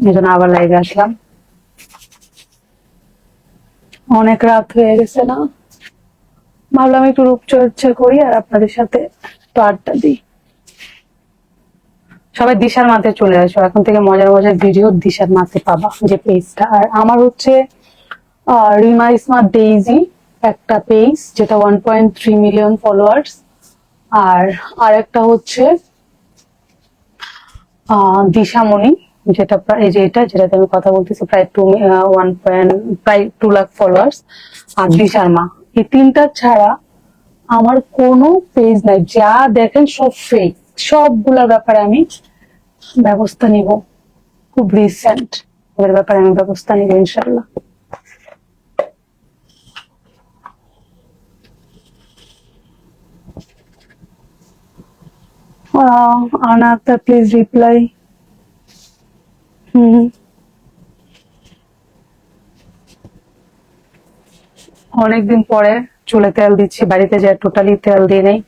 এই জন্য আবার লাইভে আসলাম। অনেক রাত হয়ে গেছে না? ভাবলাম একটু রূপচর্চা করি আর আপনাদের সাথে একটু আড্ডা দিই। সবাই দিশার মাঠে চলে আসো। এখন থেকে মজার মজার ভিডিও দিশার মাঠে পাবা যে পেজটা আর আমার হচ্ছে রিমা স্মার্ট ডেইজি একটা পেজ যেটা one point three million followers আর আর একটা হচ্ছে দিশামণি। যেটা এই যে এটা যেটাতে আমি কথা বলতেছি প্রায় টু ওয়ান পয়েন্ট প্রায় টু লাখ ফলোয়ার্স আর দিশার মা এই তিনটা ছাড়া আমার কোনো পেজ নাই। যা দেখেন সব ফেক সবগুলোর ব্যাপারে আমি ব্যবস্থা নিব। খুব রিসেন্ট ওদের ব্যাপারে আমি ব্যবস্থা নিব ইনশাল্লাহ আহ, আনাতা প্লিজ রিপ্লাই অনেকদিন পরে চুলে তেল দিচ্ছি, বাড়িতে যা টোটালি তেল দিয়ে নেই।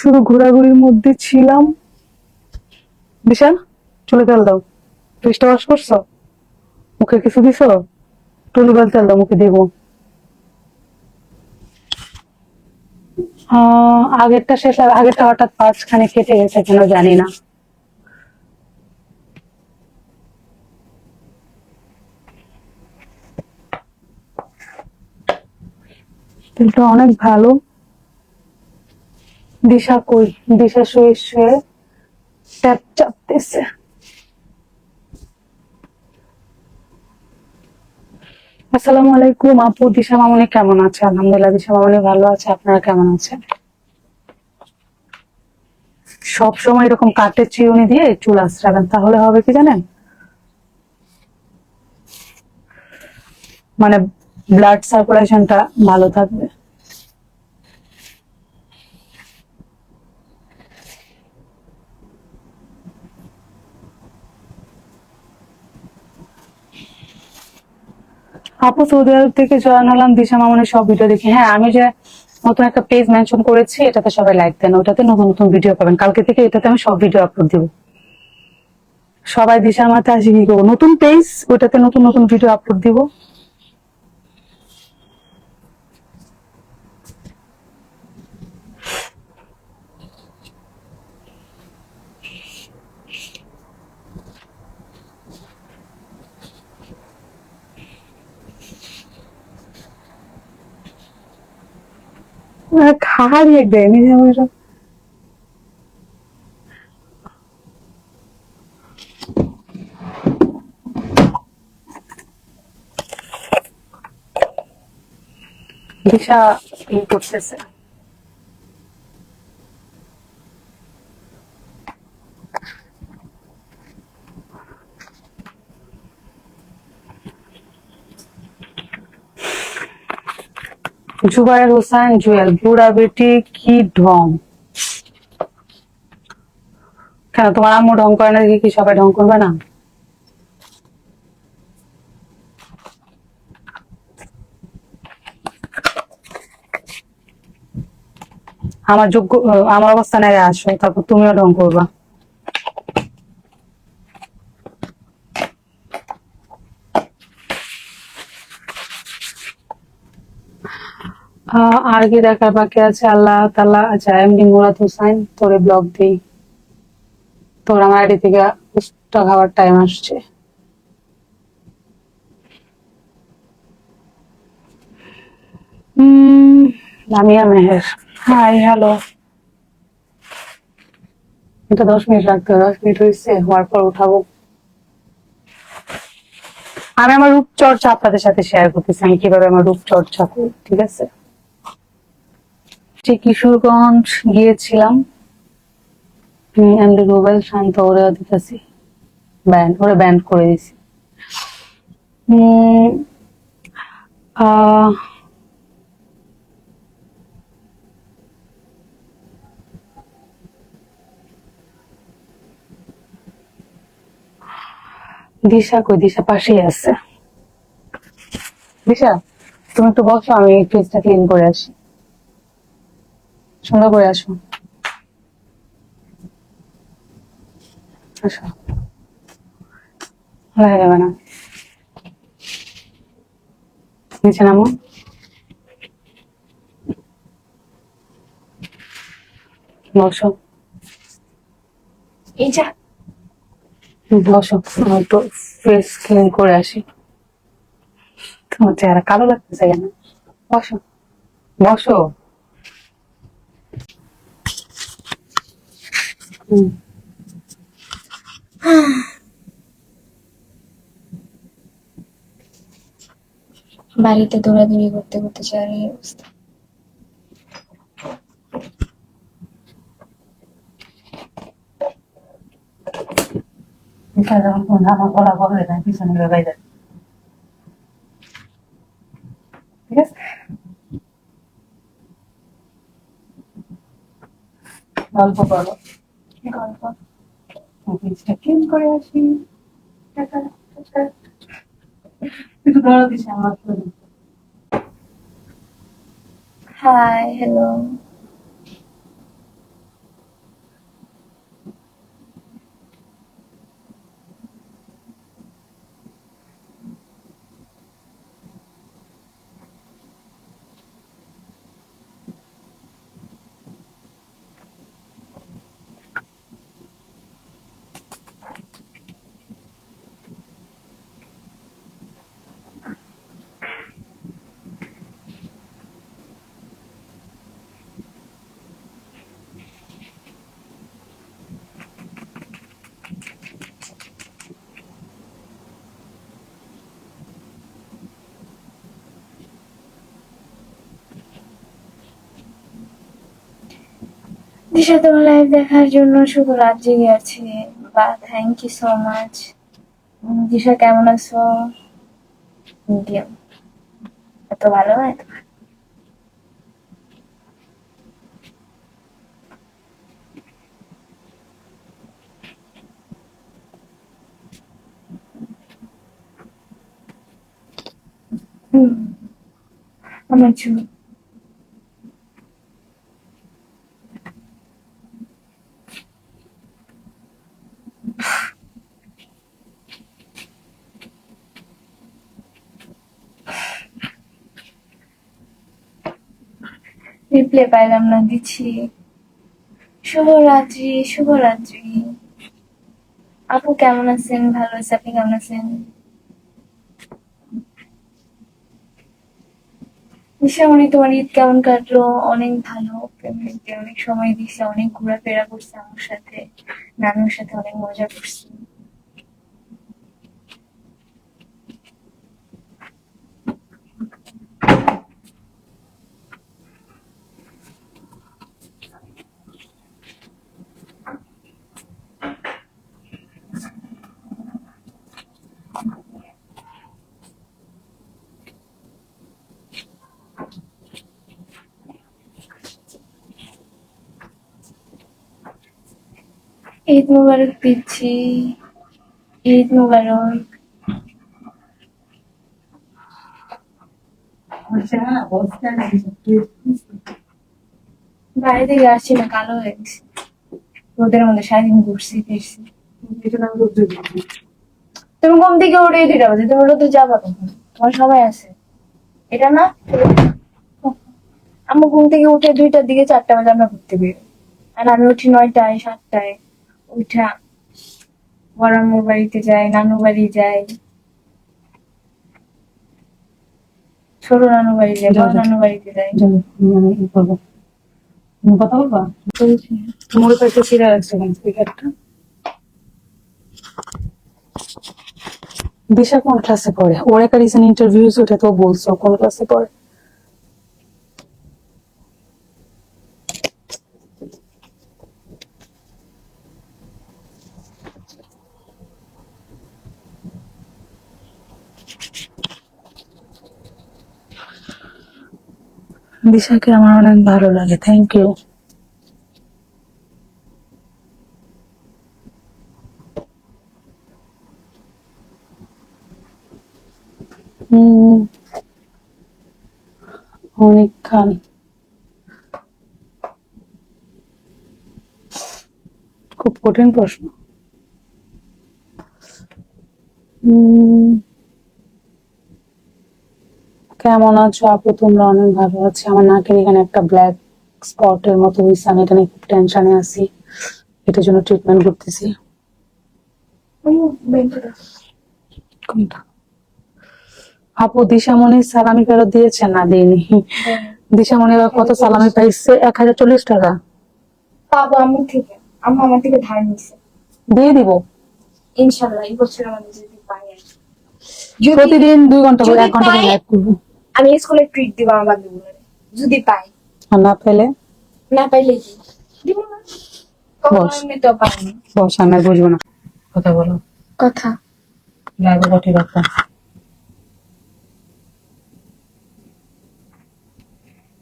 শুধু ঘোরাঘুরির মধ্যে ছিলাম। বিশাল চুলে তেল দাও। ফেসটা ওয়াশ করছ? মুখে কিছু দিছো? টুলুবাল তেল দাও, মুখে দিব। আগেরটা শেষ, আগেরটা হঠাৎ পাঁচখানে কেটে গেছে কেন জানি না। তেলটা অনেক ভালো। দিশা কই? দিশা শুয়ে শুয়ে ট্যাপ চাপতেছে। আসসালামু আলাইকুম আপু, দিশা মামনি কেমন আছে? আলহামদুলিল্লাহ, দিশা মামনি ভালো আছে, আপনারা কেমন আছেন? সব সময় এরকম কাঠের চিউনি দিয়ে চুল আশ্রাবেন তাহলে হবে কি জানেন? মানে ব্লাড সার্কুলেশনটা ভালো থাকবে। আপু, সৌদি আরব থেকে জয়েন হলাম, দিশা মামনের সব ভিডিও দেখি। হ্যাঁ আমি যে নতুন একটা পেজ মেনশন করেছি, এটাতে সবাই লাইক দেন, ওটাতে নতুন নতুন ভিডিও পাবেন। কালকে থেকে এটাতে আমি সব ভিডিও আপলোড দিব। সবাই দিশার মাথায় আসি কি করব নতুন পেজ ওটাতে নতুন নতুন ভিডিও আপলোড দিব। খাহারি একদম নিজে আমার দিশা ই করতেছে জুবায়ের হোসেন, জুয়েল বুড়া বেটি কি ঢং? কেন, তোমার আম্মু ঢং করে না কি সবাই ঢং করবে না? আমার যোগ্য, আমার অবস্থানে আসো, তারপর তুমিও ঢং করবা। আর কি দেখার বাকি আছে? আল্লাহ তালা আচ্ছা এমডি মুরাদ হোসাইন, তোরে ব্লগ দিই। তোর আমার আইডি থেকে খাওয়ার টাইম আসছে। লামিয়া মেহের। Hi, hello. এটা দশ মিনিট রাখতে দশ মিনিট হয়েছে হওয়ার পর উঠাবো। আমি আমার রূপচর্চা আপনাদের সাথে শেয়ার করতেছি, আমি কীভাবে আমার রূপচর্চা করি, ঠিক আছে? যে কিশোরগঞ্জ গিয়েছিলাম। এমডি রুবেল শান্ত, ওরে দিতেছি। ব্যান্ড ওরে ব্যান্ড করে দিছি দিশা কই? দিশা পাশেই আছে। দিশা, তুমি একটু বসো, আমি ফ্রিজটা ক্লিন করে আসি। সুন্দর করে আসো। আসো। দেখা যাবে না। নিচে নামো। বসো। এই যা। বসো। একটু ফেস ক্লিন করে আসি। তোমার চেহারা কালো লাগতেছে কেন? বসো। বসো। বাড়িতে দৌড়াদৌড়ি করতে করতে চার এই অবস্থা। আমার গলা বড় হয়ে যায়, পিছনে যায় ঠিক আছে? গল্প করো। গল্প। অফিসটা চেঞ্জ করে আসি। একটু ধরো আমার। হাই হ্যালো দিশা তোমার লাইভ দেখার জন্য শুধু রাত জেগে বা thank you so much Disha, কেমন আছো? মিডিয়াম এত ভালো, এত। আমার চুল রিপ্লে পাইলাম না, দিচ্ছি। শুভরাত্রি শুভরাত্রি। আপু কেমন আছেন? ভালো আছে, আপনি কেমন আছেন? নিশামণি তোমার ঈদ কেমন কাটলো? অনেক ভালো, অনেক সময় দিছে অনেক ঘোরাফেরা করছে আমার সাথে। নানুর সাথে অনেক মজা করছি ঈদ মুবারক পিচ্ছি ঈদ মুবারক। বাইরে থেকে আসছি না কালো হয়ে গেছি। রোদের মধ্যে সারাদিন ঘুরছি ফিরছি। তুমি ঘুম থেকে উঠে দুইটা বাজে তুমি রোদে যাবা কখন? তোমার সময় আছে। এটা না? আমার ঘুম থেকে উঠে দুইটার দিকে চারটা বাজে আমরা ঘুরতে বেরোই। আর আমি উঠি নয়টায় সাতটায়। উঠা বড়াম্মুর বাড়িতে যাই নানু বাড়ি যাই ছোট নানু বাড়ি যাই বড় নানু বাড়িতে যাই কথা বলবা? রাখছে স্পিকারটা দিশা কোন ক্লাসে পড়ে? ওর একটা রিসেন্ট ইন্টারভিউ ওটা তো বলছো কোন ক্লাসে পড়ে? দিশাকে আমার অনেক ভালো লাগে। থ্যাংক ইউ অনেক খান খুব কঠিন প্রশ্ন। কেমন আছো আপু? তোমরা অনেক ভালো আছি। আমার নাকের এখানে একটা ব্ল্যাক স্পটের মতো হয়েছে আমি এটা নিয়ে খুব টেনশনে আছি। এটার জন্য ট্রিটমেন্ট করতেছি। আপু দিশামণি সালামি ফেরত দিয়েছে? না দেয়নি দিশামণি কত সালামি পাইছে? এক হাজার চল্লিশ টাকা। পাবো আমার থেকে। আমি আমার থেকে ধার নিছে। দিয়ে দিব? ইনশাল্লাহ এই বছর আমাদের যদি পাই প্রতিদিন দুই ঘণ্টা করে এক ঘণ্টা করে লাইভ করব। আমি স্কুলে ট্রিট দিব আমার বান্ধবীগুলোরে যদি পাই। আর না পেলে? না পাইলে কি? দিব না। বস। আমি তো পাইনি বস আমি আর বুঝব না। কথা বলো। কথা। লাইভে কটি রাখো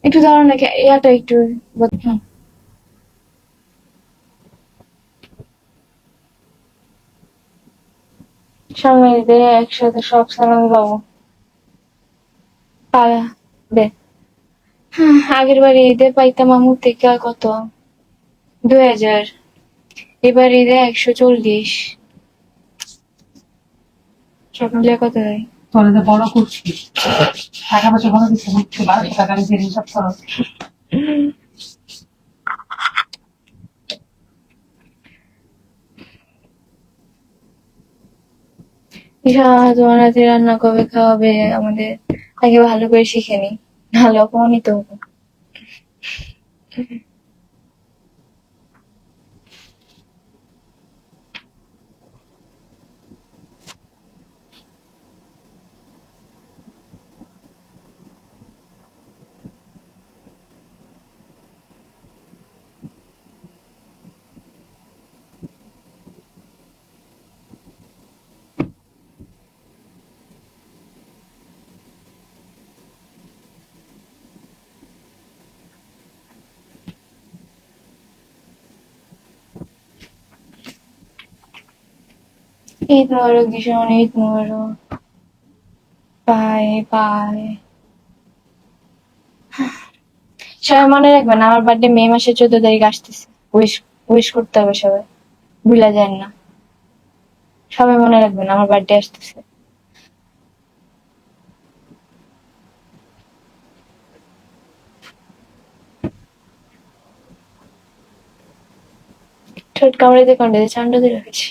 একটু দাঁড়ান নাকি ইয়াটা একটু হুম। সামনে ঈদে একসাথে সব সালাম পাবো। পাবে আগের বার ঈদে পাইতাম আমুর থেকে কত? দুই হাজার। এবার ঈদে একশো চল্লিশ। সব কত হয়? তোর যে বড় করছি টাকা পয়সা ভালো দিচ্ছে বুঝছ বারোশো টাকা আমি দিয়ে সব তোমার রান্না কবে খাওয়াবে আমাদের? আগে ভালো করে শিখে নি নাহলে অপমানিত হব। ঈদ মোবারক ভীষণ ঈদ মোবারক বাই বাই সবাই মনে রাখবেন, আমার বার্থডে মে মাসের চোদ্দ তারিখ আসতেছে। উইশ উইশ করতে হবে সবাই। ভুলা যায় না। সবাই মনে রাখবেন, আমার বার্থডে আসতেছে। ঠোঁট কামড়ে দিয়ে কামড়ে দিয়ে চান্ডা দিয়ে রেখেছি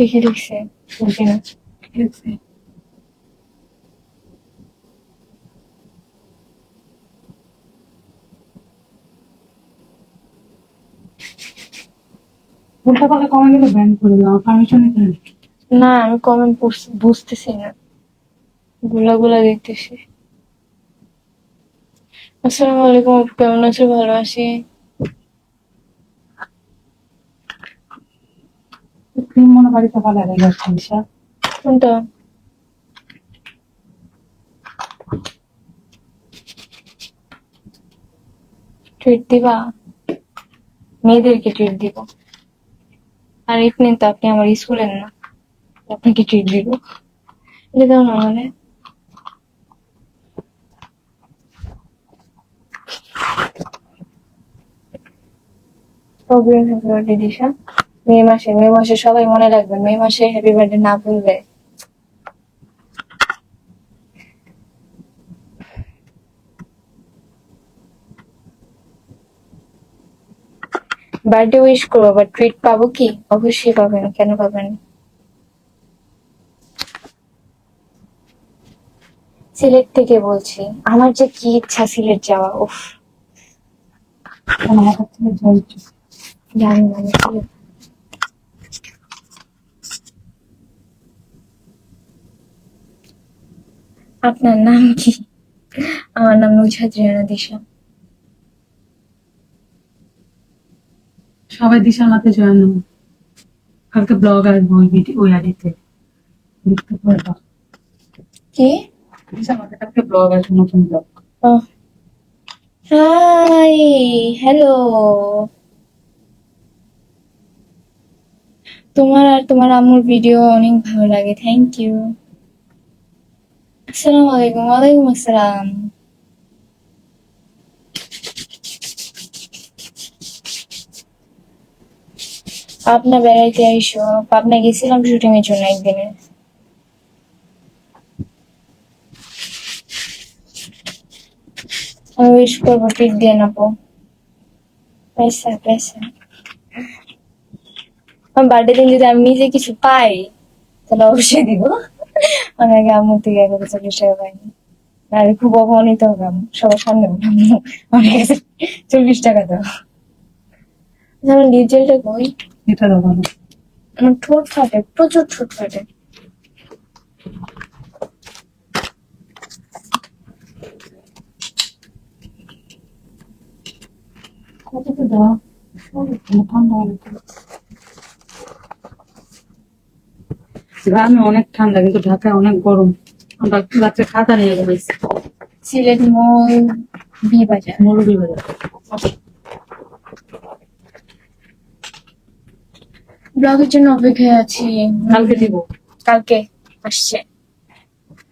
লিখে লিখছে বুঝি না ব্যান করে দাও পারমিশন না, আমি কমেন্ট বুঝতেছি না। গুলা গুলা দেখতেছি। আসসালামু আলাইকুম, কেমন আছো? ভালো আছি? ক্রিম মনে বাড়িতে ভালো লাগে যাচ্ছে কোনটা? দিবা? মেয়েদেরকে ট্রিট দিব। আর এখানে তো আপনি আমার স্কুলের না। আপনাকে ট্রিট দিব। এটা দাও না মানে? Problem happy birthday Disha May মাসে মে মাসে সবাই মনে রাখবেন মে মাসে হ্যাপি বার্থডে না ভুলবে বার্থডে উইশ করব বাট ট্রিট পাবো কি? অবশ্যই পাবেন, কেন পাবেন? সিলেট থেকে বলছি, আমার যে কি ইচ্ছা সিলেট যাওয়া, উফ। জানি না আমি সিলেট আপনার নাম কি? আমার নাম নুজহাত রিয়ানা দিশা। সবাই দিশার মাতে জয়েন কালকে ব্লগ আসব ওই ভিডিও ওই আইডিতে দেখতে পারবা কি? দিশার মাতে কালকে ব্লগ আসবে নতুন ব্লগ। Hi hello. তোমার আর তোমার আম্মুর ভিডিও অনেক ভালো লাগে থ্যাংক ইউ। আসসালামু আলাইকুম ওয়ালাইকুম পাবনা বেড়াইতে আইসো, পাবনা গেছিলাম শুটিং এর জন্য একদিনে। আমি উইশ করব ঠিক দিয়ে নেব। পয়সা পয়সা। আমার বার্থডে দিন যদি আমি নিজে কিছু পাই, তাহলে অবশ্যই দিব। আমি আগে আম্মু থেকে এগারো চল্লিশ টাকা পাইনি আর খুব অপমানিত হবে আম্মু সবার সামনে আম্মু কাছে চল্লিশ টাকা দাও। আমার নিজেরটা কই? এটা দাও আমার ঠোঁট ফাটে প্রচুর ঠোঁট ফাটে। কত তো দাও ঠান্ডা অনেক গ্রামে অনেক ঠান্ডা কিন্তু ঢাকায় অনেক গরম। আমরা রাত্রে খাতা নিয়ে গেছি সিলেট মল বি বাজার মৌলভী বাজার ব্লগের জন্য অপেক্ষায় আছি। কালকে দিব। কালকে আসছে।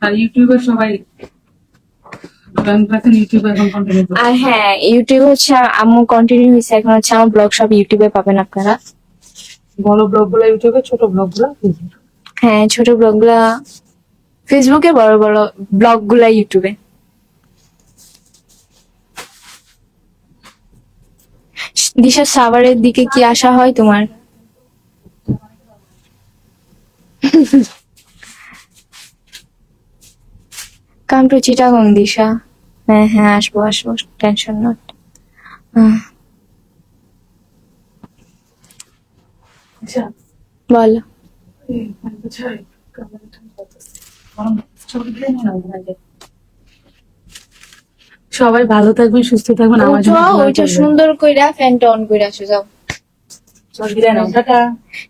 আর ইউটিউবে সবাই আর হ্যাঁ ইউটিউবে হচ্ছে আম্মু কন্টিনিউ হয়েছে এখন হচ্ছে আমার ব্লগ সব ইউটিউবে পাবেন আপনারা। বড় ব্লগগুলো ইউটিউবে ছোট ব্লগগুলো হ্যাঁ ছোট ব্লগগুলা ফেসবুকে বড় বড় ব্লগগুলা ইউটিউবে দিশা সাভারের দিকে কি আসা হয় তোমার? Come to Chittagong Disha. হ্যাঁ হ্যাঁ আসব আসব টেনশন নট আচ্ছা। বলো। সবাই ভালো থাকবেন সুস্থ থাকবেন আমার জন্য ওইটা-। সুন্দর কইরা ফ্যানটা অন করে আসো যাও।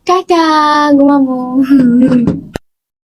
টাটা ঘুমাবো।